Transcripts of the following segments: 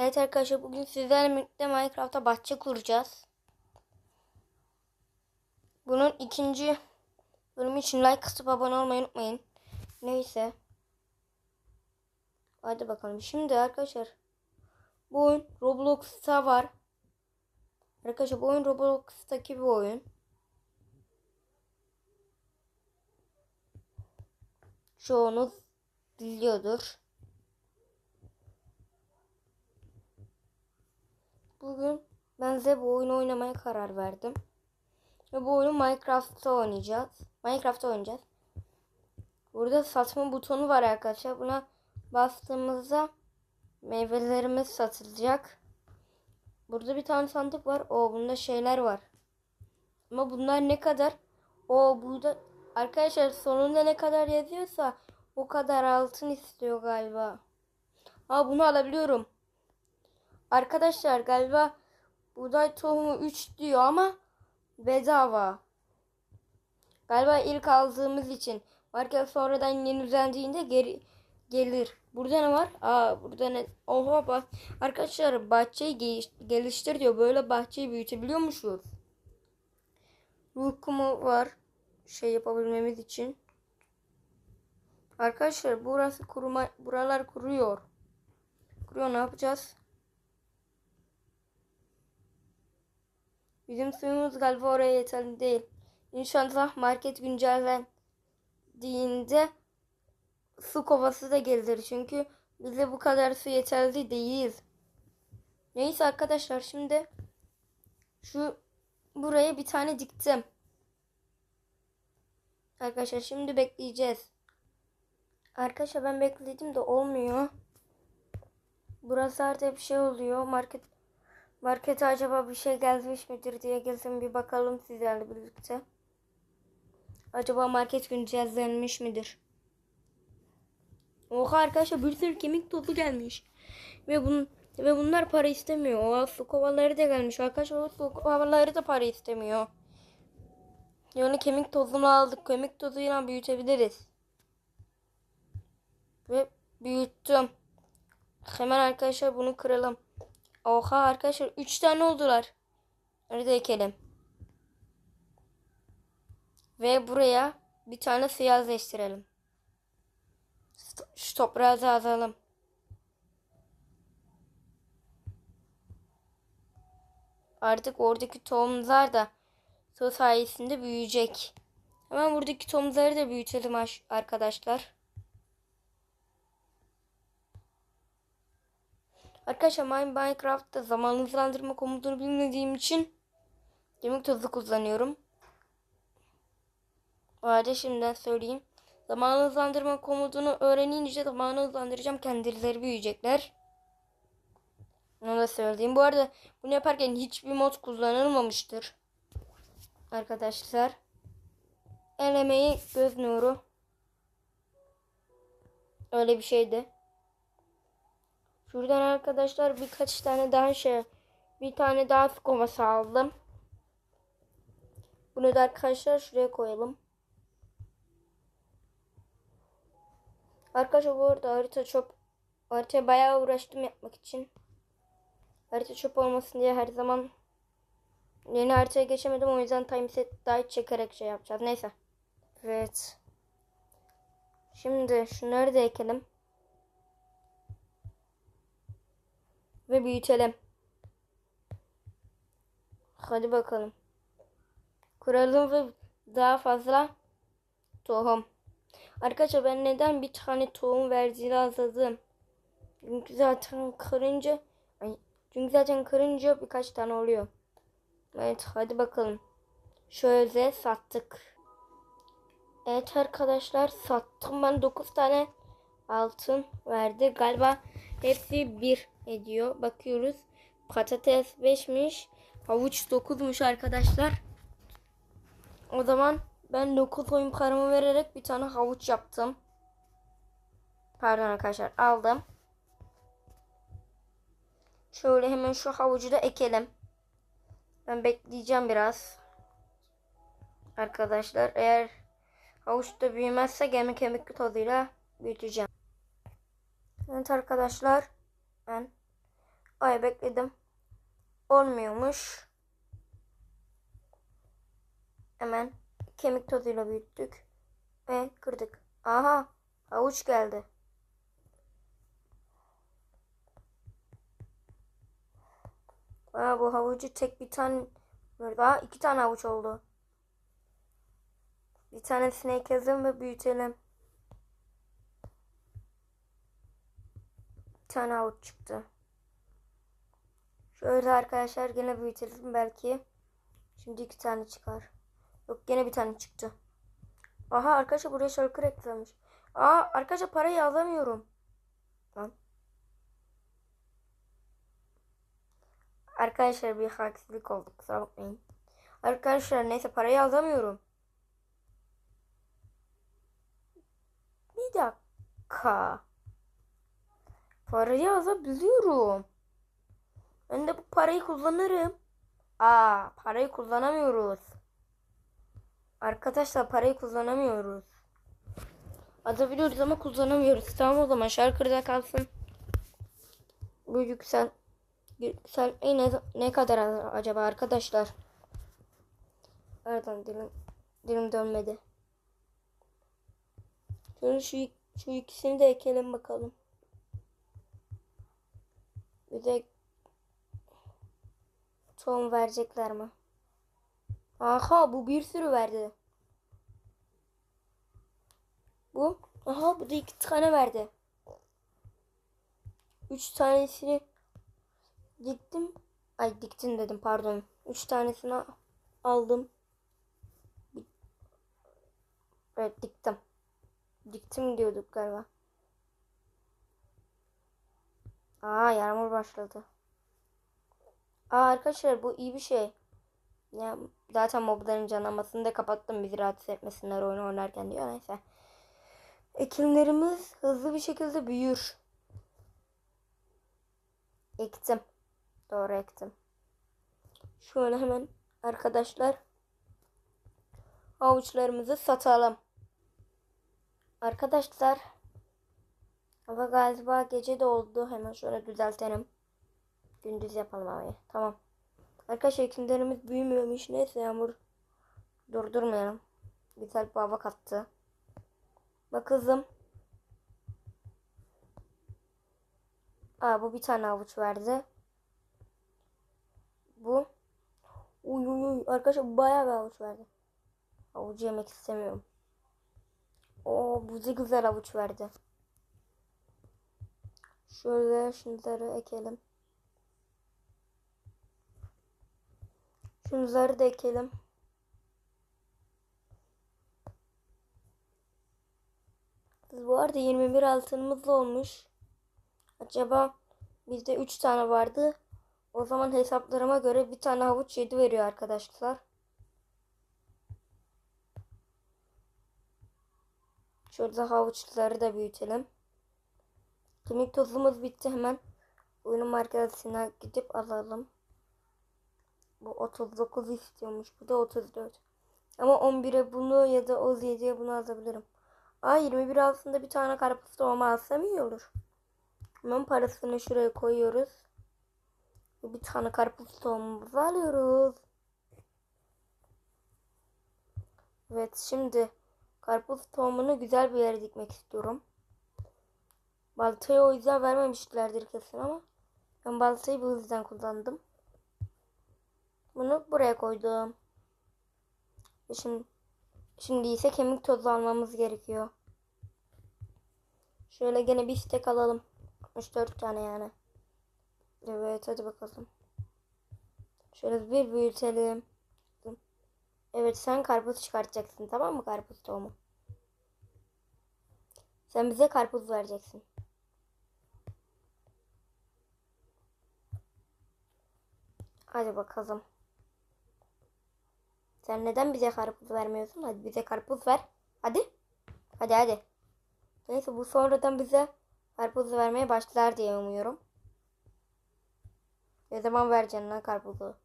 Evet arkadaşlar bugün sizlerle birlikte Minecraft'ta bahçe kuracağız. Bunun ikinci bölümü için like atıp abone olmayı unutmayın. Neyse. Hadi bakalım. Şimdi arkadaşlar bu oyun Roblox'ta var. Arkadaşlar bu oyun Roblox'taki bir oyun. Çoğunuz biliyordur. Bugün ben size bu oyunu oynamaya karar verdim. Ve bu oyunu Minecraft'ta oynayacağız. Minecraft'ta oynayacağız. Burada satma butonu var arkadaşlar. Buna bastığımızda meyvelerimiz satılacak. Burada bir tane sandık var. O bunda şeyler var. Ama bunlar ne kadar? O burada arkadaşlar sonunda ne kadar yazıyorsa o kadar altın istiyor galiba. Aa bunu alabiliyorum. Arkadaşlar galiba buğday tohumu 3 diyor ama bedava. Galiba ilk aldığımız için. Market sonradan yenilendiğinde geri gelir. Burada ne var? Aa burada ne? Oha bak. Arkadaşlar bahçeyi geliş- geliştir diyor. Böyle bahçeyi büyütebiliyormuşuz. Ruh kumu var. Şey yapabilmemiz için. Arkadaşlar burası kuruma buralar kuruyor. Kuruyor ne yapacağız? Bizim suyumuz galiba oraya yeterli değil. İnşallah market güncellendiğinde su kovası da gelir. Çünkü bize bu kadar su yeterli değil. Neyse arkadaşlar şimdi şu buraya bir tane diktim. Arkadaşlar şimdi bekleyeceğiz. Arkadaşlar ben bekledim de olmuyor. Burası artık bir şey oluyor. Market Markete acaba bir şey gelmiş midir diye gelsin bir bakalım sizlerle birlikte. Acaba market güncellenmiş midir? Oha arkadaşlar bir sürü kemik tozu gelmiş. Ve bun ve bunlar para istemiyor. Oha su kovaları da gelmiş. Arkadaşlar o su kovaları da para istemiyor. Yani kemik tozunu aldık. Kemik tozuyla büyütebiliriz. Ve büyüttüm. Hemen arkadaşlar bunu kıralım. Oha arkadaşlar 3 tane oldular. Nerede ekelim? Ve buraya bir tane su yerleştirelim. Şu toprağı da azalım. Artık oradaki tohumlar da su sayesinde büyüyecek. Hemen buradaki tohumları da büyütelim arkadaşlar. Arkadaşlar Minecraft'ta zaman hızlandırma komutunu bilmediğim için kemik tozu kullanıyorum. O halde şimdiden söyleyeyim. Zaman hızlandırma komutunu öğrenince zamanı hızlandıracağım. Kendileri büyüyecekler. Onu da söyleyeyim. Bu arada bunu yaparken hiçbir mod kullanılmamıştır. Arkadaşlar. El emeği göz nuru. Öyle bir şeydi. Şuradan arkadaşlar birkaç tane daha şey bir tane daha su kovası aldım. Bunu da arkadaşlar şuraya koyalım. Arkadaşlar bu arada harita çöp haritaya bayağı uğraştım yapmak için. Harita çöp olmasın diye her zaman yeni haritaya geçemedim. O yüzden timeset daha çekerek şey yapacağız. Neyse. Evet. Şimdi şunları da ekelim. Ve büyütelim. Hadi bakalım. Kuralım ve daha fazla tohum. Arkadaşlar ben neden bir tane tohum verdiğini azaldım. Çünkü zaten kırınca çünkü zaten kırınca birkaç tane oluyor. Evet hadi bakalım. Şöyle sattık. Evet arkadaşlar sattım ben 9 tane altın verdi. Galiba hepsi bir ediyor. Bakıyoruz. Patates 5'miş. Havuç 9'muş arkadaşlar. O zaman ben 9 oyun paramı vererek bir tane havuç yaptım. Pardon arkadaşlar aldım. Şöyle hemen şu havucu da ekelim. Ben bekleyeceğim biraz. Arkadaşlar eğer havuç da büyümezse gemi kemik tozuyla büyüteceğim. Evet arkadaşlar ben Ay bekledim. Olmuyormuş. Hemen kemik tozuyla büyüttük. Ve kırdık. Aha havuç geldi. Aa, bu havucu tek bir tane daha iki tane havuç oldu. Bir tanesini ekelim ve büyütelim. Tane havuç çıktı. Şöyle arkadaşlar gene büyütelim belki. Şimdi iki tane çıkar. Yok gene bir tane çıktı. Aha arkadaşlar buraya şarkı eklemiş. Aa arkadaşlar parayı alamıyorum. Lan. Arkadaşlar bir haksızlık oldu kusura bakmayın. Arkadaşlar neyse parayı alamıyorum. Bir dakika. Parayı alabiliyorum. Ben de bu parayı kullanırım. Aa parayı kullanamıyoruz. Arkadaşlar parayı kullanamıyoruz. Alabiliyoruz ama kullanamıyoruz. Tamam o zaman şarkıda kalsın. Bu yüksel yüksel e, ne, ne kadar acaba arkadaşlar? Nereden dilim dilim dönmedi. Şöyle şu, şu ikisini de ekelim bakalım. Bir de tohum verecekler mi? Aha bu bir sürü verdi. Bu. Aha bu da iki tane verdi. Üç tanesini diktim. Ay diktin dedim pardon. Üç tanesini aldım. Evet diktim. Diktim diyorduk galiba. Aa yağmur başladı. Aa arkadaşlar bu iyi bir şey. Ya zaten mobların canamasını da kapattım bizi rahatsız etmesinler oyun oynarken diyor neyse. Ekinlerimiz hızlı bir şekilde büyür. Ektim. Doğru ektim. Şöyle hemen arkadaşlar avuçlarımızı satalım. Arkadaşlar hava galiba gece de oldu. Hemen şöyle düzeltelim. Gündüz yapalım havayı. Tamam. Arkadaşlar ekinlerimiz büyümüyormuş. Neyse yağmur durdurmayalım. Güzel bir hava kattı. Bak kızım. Aa bu bir tane avuç verdi. Bu. Uy uy uy. Arkadaşlar bayağı bir avuç verdi. Avucu yemek istemiyorum. O bu güzel avuç verdi. Şöyle şunları ekelim. Şunları da ekelim. Bu arada 21 altınımız olmuş. Acaba bizde 3 tane vardı. O zaman hesaplarıma göre bir tane havuç 7 veriyor arkadaşlar. Şurada havuçları da büyütelim. Kemik tozumuz bitti hemen. Oyunun markasına gidip alalım. Bu 39 istiyormuş. Bu da 34. Ama 11'e bunu ya da 17'ye bunu alabilirim. Aa 21 altında bir tane karpuz tohumu alsam iyi olur. Hemen parasını şuraya koyuyoruz. Bir tane karpuz tohumumuzu alıyoruz. Evet şimdi karpuz tohumunu güzel bir yere dikmek istiyorum. Baltayı o yüzden vermemişlerdir kesin ama ben baltayı bu yüzden kullandım. Bunu buraya koydum. Şimdi, şimdi ise kemik tozu almamız gerekiyor. Şöyle gene bir stek alalım. 64 tane yani. Evet hadi bakalım. Şöyle bir büyütelim. Evet sen karpuz çıkartacaksın tamam mı karpuz tohumu? Sen bize karpuz vereceksin. Hadi bakalım. Sen neden bize karpuz vermiyorsun? Hadi bize karpuz ver. Hadi. Hadi hadi. Neyse bu sonradan bize karpuz vermeye başlar diye umuyorum. Ne zaman vereceksin lan karpuzu?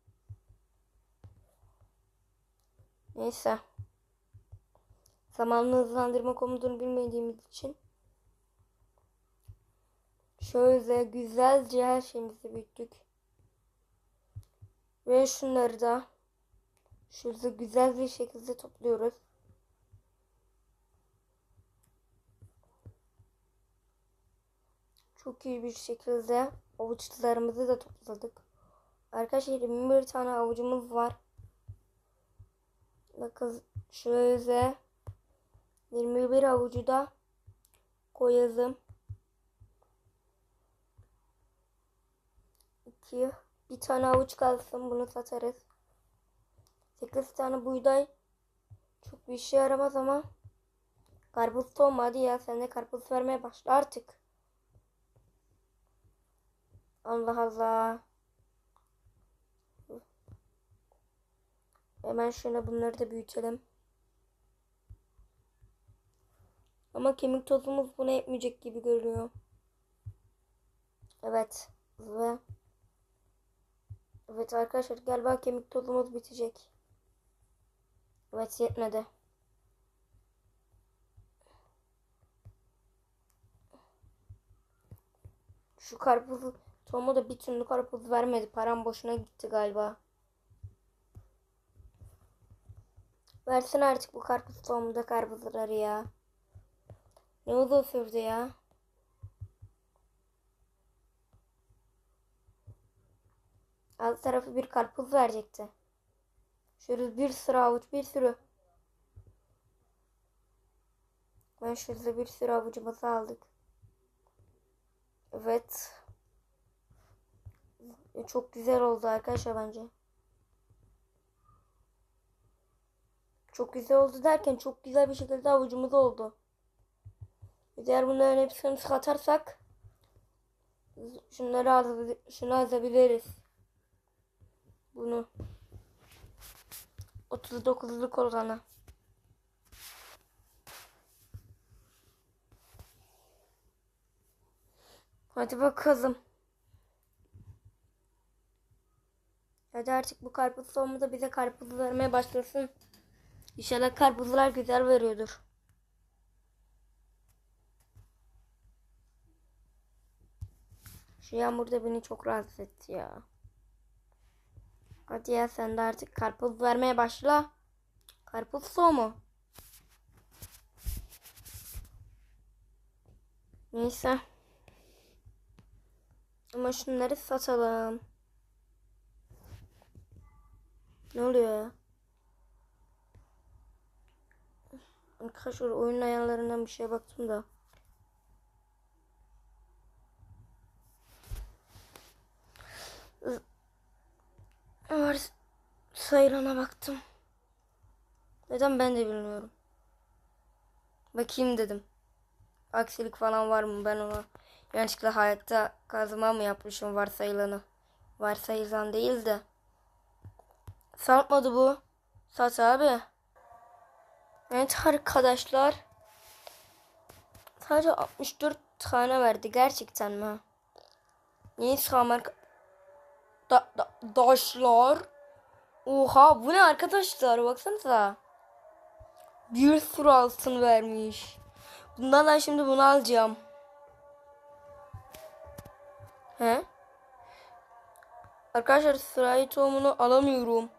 Neyse. Zamanını hızlandırma komutunu bilmediğimiz için Şöyle güzelce her şeyimizi büyüttük. Ve şunları da şöyle güzel bir şekilde topluyoruz. Çok iyi bir şekilde avuçlarımızı da topladık. Arkadaşlar 21 tane avucumuz var. Bakın şöyle 21 avucu da koyalım. 2 bir tane avuç kalsın bunu satarız. 8 tane buğday çok bir işe yaramaz ama karpuz tohum ya sen de karpuz vermeye başla artık. Allah Allah. Hemen şöyle bunları da büyütelim. Ama kemik tozumuz buna yetmeyecek gibi görünüyor. Evet. Ve Evet arkadaşlar galiba kemik tozumuz bitecek. Evet yetmedi. Şu karpuzu Tom'a da bir türlü karpuz vermedi. Param boşuna gitti galiba. Versin artık bu karpuz Tom'da karpuzları ya. Ne uzun sürdü ya. Alt tarafı bir karpuz verecekti. Şöyle bir sıra avuç bir sürü. Ben şöyle bir sürü avucumuzu aldık. Evet. Çok güzel oldu arkadaşlar bence. Çok güzel oldu derken çok güzel bir şekilde avucumuz oldu. Eğer bunların hepsini katarsak şunları az, şunu azabiliriz. Bunu 39'luk olanı. Hadi bakalım. Hadi artık bu karpuz soğumu bize karpuz vermeye başlasın. İnşallah karpuzlar güzel veriyordur. Şu yağmur da beni çok rahatsız etti ya. Hadi ya sen de artık karpuz vermeye başla. Karpuz soğumu. Neyse. Ama şunları satalım. Ne oluyor ya? Arkadaşlar oyun ayarlarından bir şeye baktım da. Var sayılana baktım. Neden ben de bilmiyorum. Bakayım dedim. Aksilik falan var mı ben ona yanlışlıkla hayatta kazma mı yapmışım varsayılanı. Varsayılan değil de. Satmadı bu. Sat abi. Evet arkadaşlar. Sadece 64 tane verdi. Gerçekten mi? Neyse Amerika. Da, da, daşlar. Oha bu ne arkadaşlar baksanıza. Bir sürü altın vermiş. Bundan ben şimdi bunu alacağım. He? Arkadaşlar sırayı tohumunu alamıyorum.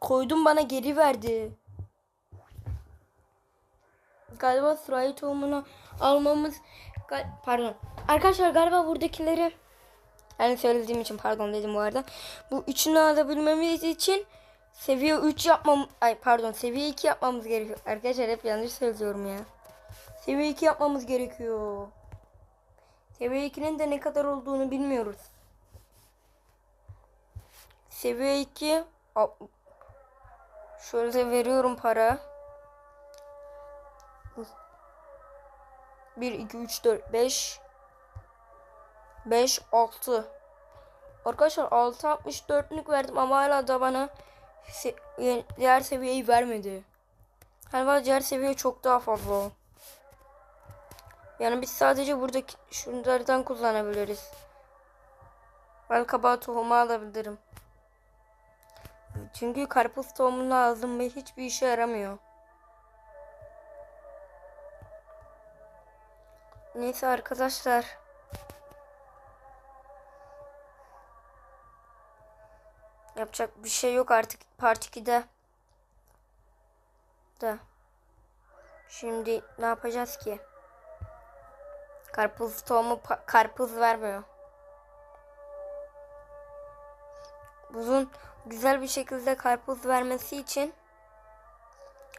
Koydum bana geri verdi. Galiba sırayı tohumunu almamız pardon. Arkadaşlar galiba buradakileri yani söylediğim için pardon dedim bu arada. Bu üçünü alabilmemiz için seviye 3 yapmam ay pardon seviye 2 yapmamız gerekiyor. Arkadaşlar hep yanlış söylüyorum ya. Seviye 2 yapmamız gerekiyor. Seviye 2'nin de ne kadar olduğunu bilmiyoruz. Seviye 2 Şöyle veriyorum para. 1, 2, 3, 4, 5 5, 6 Arkadaşlar 6 64'lük verdim ama hala da bana se diğer seviyeyi vermedi. Galiba diğer seviye çok daha fazla. Yani biz sadece buradaki şunlardan kullanabiliriz. Ben kabağı tohumu alabilirim. Çünkü karpuz tohumunu aldım ve hiçbir işe yaramıyor. Neyse arkadaşlar. Yapacak bir şey yok artık part 2'de. Da. Şimdi ne yapacağız ki? Karpuz tohumu karpuz vermiyor. Buzun güzel bir şekilde karpuz vermesi için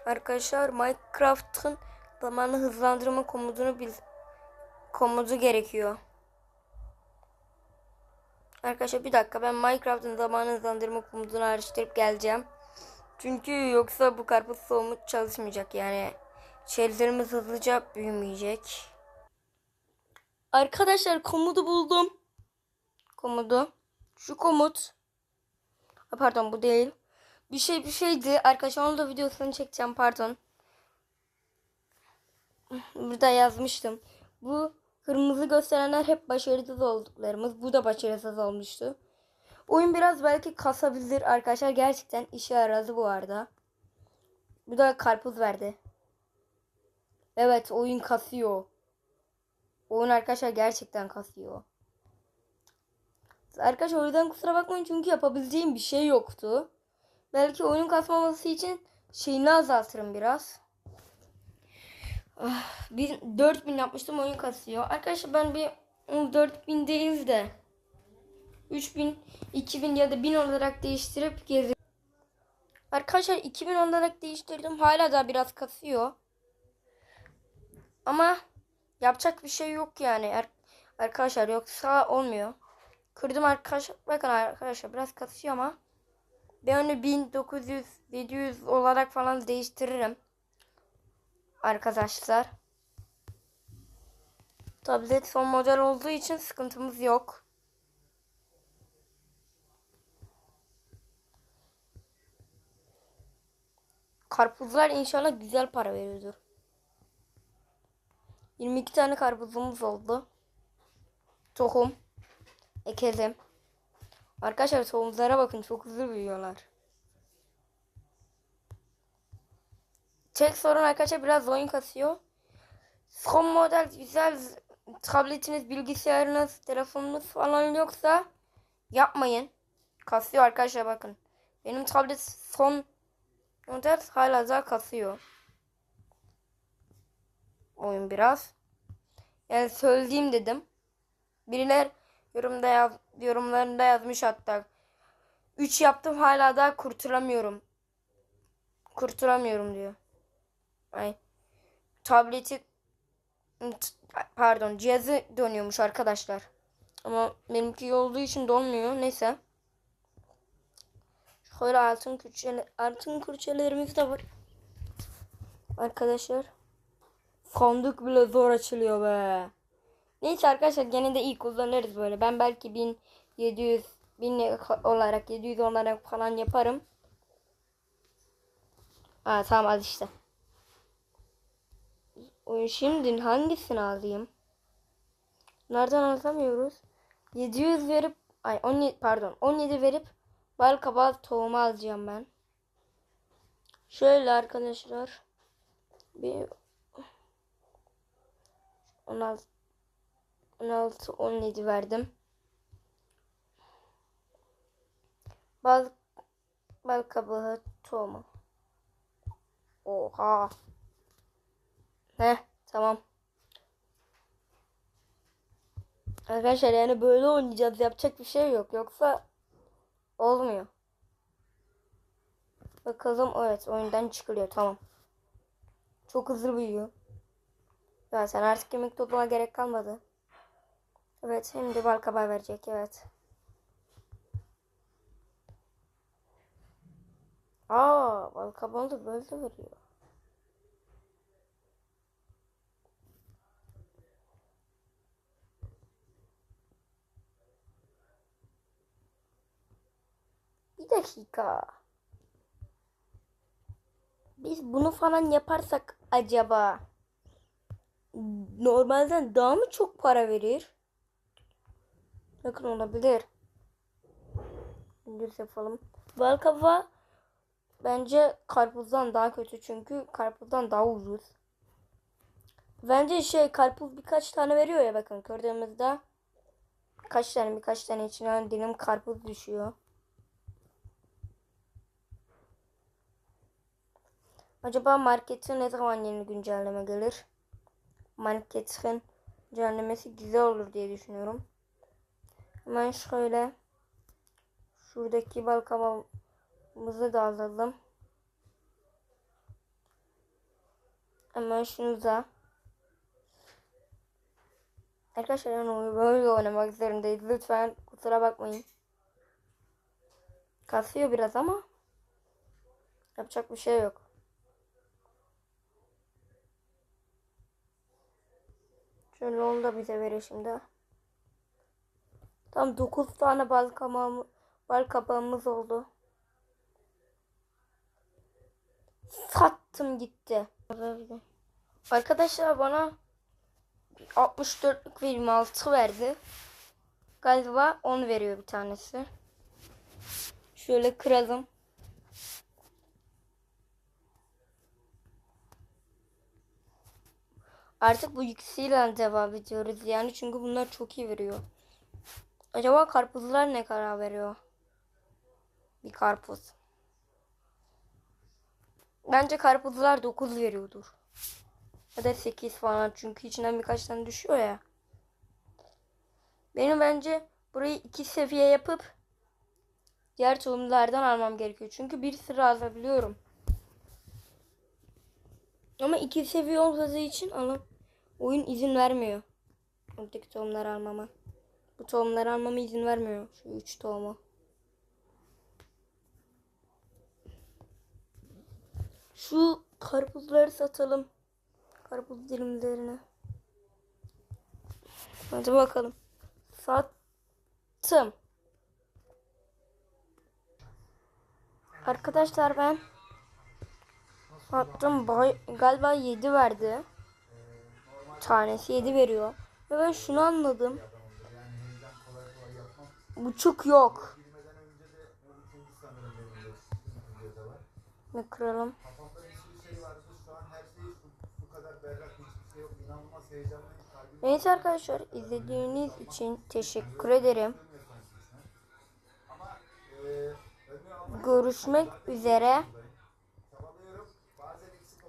arkadaşlar Minecraft'ın zamanı hızlandırma komutunu bil komutu gerekiyor. Arkadaşlar bir dakika ben Minecraft'ın zamanı hızlandırma komutunu araştırıp geleceğim. Çünkü yoksa bu karpuz soğumu çalışmayacak yani. Şeylerimiz hızlıca büyümeyecek. Arkadaşlar komutu buldum. Komutu. Şu komut. Pardon bu değil. Bir şey bir şeydi. Arkadaşlar onun da videosunu çekeceğim pardon. Burada yazmıştım. Bu kırmızı gösterenler hep başarısız olduklarımız. Bu da başarısız olmuştu. Oyun biraz belki kasabilir arkadaşlar. Gerçekten işe yaradı bu arada. Bu da karpuz verdi. Evet oyun kasıyor. Oyun arkadaşlar gerçekten kasıyor. Arkadaşlar o yüzden kusura bakmayın çünkü yapabileceğim bir şey yoktu. Belki oyun kasmaması için şeyini azaltırım biraz. Ah, bir 4000 yapmıştım oyun kasıyor. Arkadaşlar ben bir 4000 değil de 3000, 2000 ya da 1000 olarak değiştirip geziyorum. Arkadaşlar 2000 olarak değiştirdim. Hala da biraz kasıyor. Ama yapacak bir şey yok yani. Ar- arkadaşlar yoksa olmuyor. Kırdım arkadaşlar. Bakın arkadaşlar biraz kasıyor ama ben onu 1900 700 olarak falan değiştiririm. Arkadaşlar. Tablet son model olduğu için sıkıntımız yok. Karpuzlar inşallah güzel para veriyordur. 22 tane karpuzumuz oldu. Tohum. Ekelim. Arkadaşlar tohumlara bakın çok hızlı büyüyorlar. Tek sorun arkadaşlar biraz oyun kasıyor. Son model güzel tabletiniz, bilgisayarınız, telefonunuz falan yoksa yapmayın. Kasıyor arkadaşlar bakın. Benim tablet son model hala daha kasıyor. Oyun biraz. Yani söyleyeyim dedim. Biriler yorumda yaz, yorumlarında yazmış hatta. 3 yaptım hala daha kurtulamıyorum. Kurtulamıyorum diyor. Ay. Tableti pardon cihazı dönüyormuş arkadaşlar. Ama benimki olduğu için donmuyor. Neyse. Şöyle altın külçeler, altın külçelerimiz de var. Arkadaşlar. Sandık bile zor açılıyor be. Neyse arkadaşlar gene de iyi kullanırız böyle. Ben belki 1700 1000 olarak 700 olarak falan yaparım. Aa tamam al işte. Şimdi hangisini alayım? Nereden alamıyoruz? 700 verip ay 17 pardon 17 verip bal kabağı tohumu alacağım ben. Şöyle arkadaşlar. Bir 16 16 17 verdim. Bal bal kabağı tohumu. Oha. Heh tamam. Arkadaşlar yani böyle oynayacağız. Yapacak bir şey yok. Yoksa olmuyor. Bakalım evet oyundan çıkılıyor. Tamam. Çok hızlı büyüyor. Ya sen artık kemik topluma gerek kalmadı. Evet şimdi bal kabağı verecek evet. Aa bal kabağı da böyle veriyor. Dakika. Biz bunu falan yaparsak acaba normalden daha mı çok para verir? Bakın olabilir. Gündüz yapalım. Balkava bence karpuzdan daha kötü çünkü karpuzdan daha ucuz. Bence şey karpuz birkaç tane veriyor ya bakın gördüğümüzde. Kaç tane birkaç tane içine dilim karpuz düşüyor. Acaba marketin ne zaman yeni güncelleme gelir? Marketin güncellemesi güzel olur diye düşünüyorum. Hemen şöyle şuradaki bal kabağımızı da alalım. Hemen şunu da. Arkadaşlar böyle oynamak zorundayız. Lütfen kusura bakmayın. Kasıyor biraz ama yapacak bir şey yok. Şöyle onu da bize verir şimdi. Tam 9 tane bal kabağımız, bal kabağımız oldu. Sattım gitti. Arkadaşlar bana 64'lük ve 26 verdi. Galiba 10 veriyor bir tanesi. Şöyle kıralım. Artık bu ikisiyle devam ediyoruz yani çünkü bunlar çok iyi veriyor. Acaba karpuzlar ne kadar veriyor? Bir karpuz. Bence karpuzlar 9 veriyordur. Ya da 8 falan çünkü içinden birkaç tane düşüyor ya. Benim bence burayı iki seviye yapıp diğer tohumlardan almam gerekiyor. Çünkü bir sıra alabiliyorum. Ama iki seviye olmadığı için alıp oyun izin vermiyor. Oradaki tohumları almama. Bu tohumları almama izin vermiyor. Şu üç tohumu. Şu karpuzları satalım. Karpuz dilimlerini. Hadi bakalım. Sattım. Arkadaşlar ben sattım. Galiba 7 verdi. Tanesi 7 veriyor. Ve ben şunu anladım. Buçuk yok. Ne kıralım? Neyse arkadaşlar izlediğiniz için teşekkür ederim. Görüşmek üzere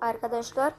arkadaşlar.